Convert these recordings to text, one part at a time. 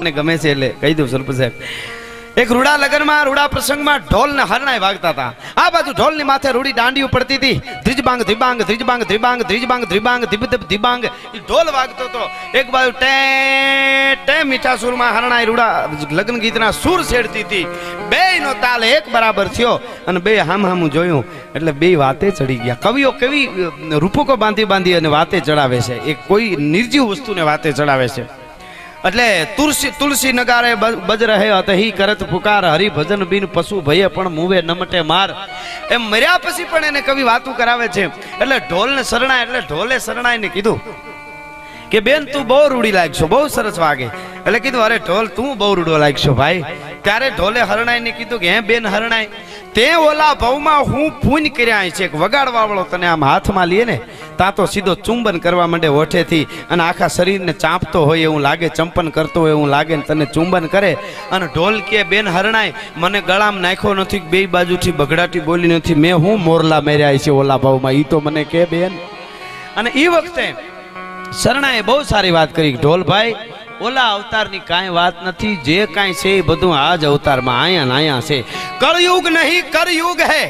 મને ગમે છે એટલે કહી દઉં સરપંચ સાહેબ. એક રૂડા લગ્નમાં, રૂડા પ્રસંગમાં ઢોલ ને હરણાય વાગતા હતા. આ બાજુ ઢોલની માથે રૂડી દાંડીઓ પડતી હતી. ધ્રિજબાંગ, ધ્રિબાંગ ધ્રિજબાંગ ધ્રિબાંગ ધ્રિજબાંગ, ધ્રિબાંગ ધીબ ધીબ ધીબાંગ ઢોલ વાગતો હતો. એક બાજુ ટે ટે મીઠા સુરમાં હરણાય રૂડા લગ્ન ગીતના સુર છેડતી હતી. બે નો તાલ એક બરાબર થયો અને બે હામ હામું જોયું. એટલે બે વાતે ચડી ગયા. કવિઓ કેવી રૂપકો બાંધી બાંધી અને વાતે ચડાવે છે. એ કોઈ નિર્જીવ વસ્તુને વાતે ચડાવે છે. એટલે તુલસી તુલસી નગારે બજ રહે અતહી કરત પુકાર હરિ ભજન બિન પશુ ભયે પણ મુવે નમટે માર. એમ મર્યા પછી પણ એને કવિ વાતું કરાવે છે. એટલે ઢોલ ને શરણાય, એટલે ઢોલે શરણાઈને કીધું કે, બેન, તું બહુ રૂડી લાગશો, બહુ સરસ વાગે. એટલે કીધું, અરે ઢોલ, તું બહુ રૂડો લાગશો ભાઈ. ત્યારે ઢોલે હરણાઈને કીધું કે, હે બેન હરણાય, તે ઓલા ભવમાં હું ફૂન કર્યા છે વગાડવા વાળો તને આમ હાથમાં લઈએ ને તા તો સીધો ચુંબન કરવા માંડે ઓઠેથી અને આખા શરીરને ચાંપતો હોય એવું લાગે, ચંપન કરતો હોય એવું લાગે તને ચુંબન કરે. અને ઢોલ કે, બેન હરણાય, મને ગળામ નાખ્યો નથી, બે બાજુથી બગડાટી બોલી નથી, મેં હું મોરલા મેર્યા છે ઓલા ભાવમાં? એ તો મને કે, બેન. અને એ વખતે શરણાએ બહુ સારી વાત કરી ઢોલભાઈ ઓલા અવતારની કાંઈ વાત નથી, જે કાંઈ છે એ બધું આ જ અવતારમાં આયા આયા છે. કળયુગ નહીં, કરયુગ હે.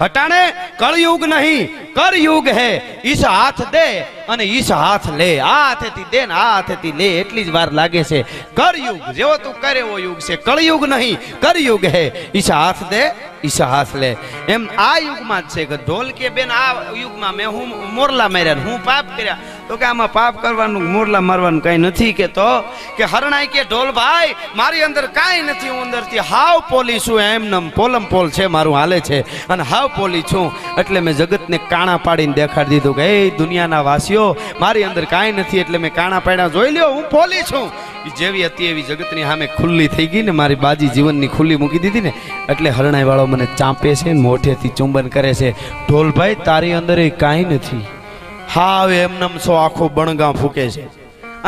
હટાણે કળયુગ નહીં કરયુગ હે. ઈસ હાથ દે અને ઈસ હાથ લે. આ હાથેથી દે ને આ હાથેથી લે, એટલી જ વાર લાગે છે. કરયુગ જેવો તું કરે એવો યુગ છે. કળયુગ નહીં કરયુગ હે. ઈસ હાથ દે, ઈસ હાથ લે. એમ આ યુગમાં જ છે કે ઢોલ કે બેન, આ યુગમાં મેં હું મોરલા માર્યા હું પાપ કર્યા. તો કે આમાં પાપ કરવાનું, મોરલા મારવાનું કઈ નથી કે તો કે હરણાઈ કે ઢોલ ભાઈ, મારી અંદર કાંઈ નથી, હું અંદરથી હાવ પોલી છું, એમ નમ પોલમ પોલ છે, મારું હાલે છે. અને હાવ પોલી છું, એટલે મેં જગતને કાણા પાડીને દેખાડી દીધું કે, એ દુનિયાના વાસીઓ, મારી અંદર કાંઈ નથી, એટલે મેં કાણા પાડ્યા. જોઈ લ્યો, હું પોલી છું. જેવી હતી એવી જગતની સામે ખુલ્લી થઈ ગઈ ને, મારી બાજી જીવનની ખુલ્લી મૂકી દીધી ને, એટલે હરણાઈ વાળો મને ચાંપે છે મોઢેથી ચુંબન કરે છે. ઢોલભાઈ તારી અંદર એ કાંઈ નથી. હાવ એમનેમ સો આખો બણગા ફૂકે છે.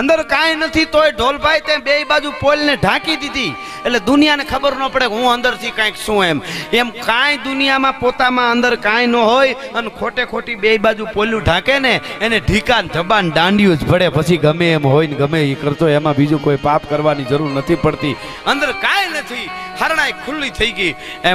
અંદર કાંઈ નથી, તોય ઢોલભાઈ તે બે બાજુ પોલને ઢાંકી દીધી. એટલે દુનિયાને ખબર ન પડે હું અંદરથી કાંઈક શું એમ. એમ કાંઈ દુનિયામાં પોતામાં અંદર કાંઈ ન હોય અને ખોટે ખોટી બે બાજુ પોલું ઢાંકે ને, એને ઢીકાન જબાન દાંડિયું જ ભળે પછી ગમે એમ હોય ને ગમે એ કરતો, એમાં બીજું કોઈ પાપ કરવાની જરૂર નથી પડતી. અંદર કાંઈ નથી, હરણાઈ ખુલ્લી થઈ ગઈ. એમ